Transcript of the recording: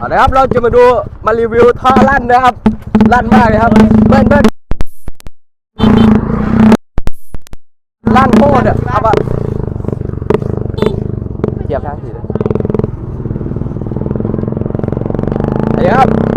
เอาละครับเราจะมาดูมารีวิวท่อลั่นนะครับลั่นมากเลยครับเบิ้ลเบิ้ลลั่นโคตรอะเอาปะเหยียบทางสีเลยอันนี้ครับ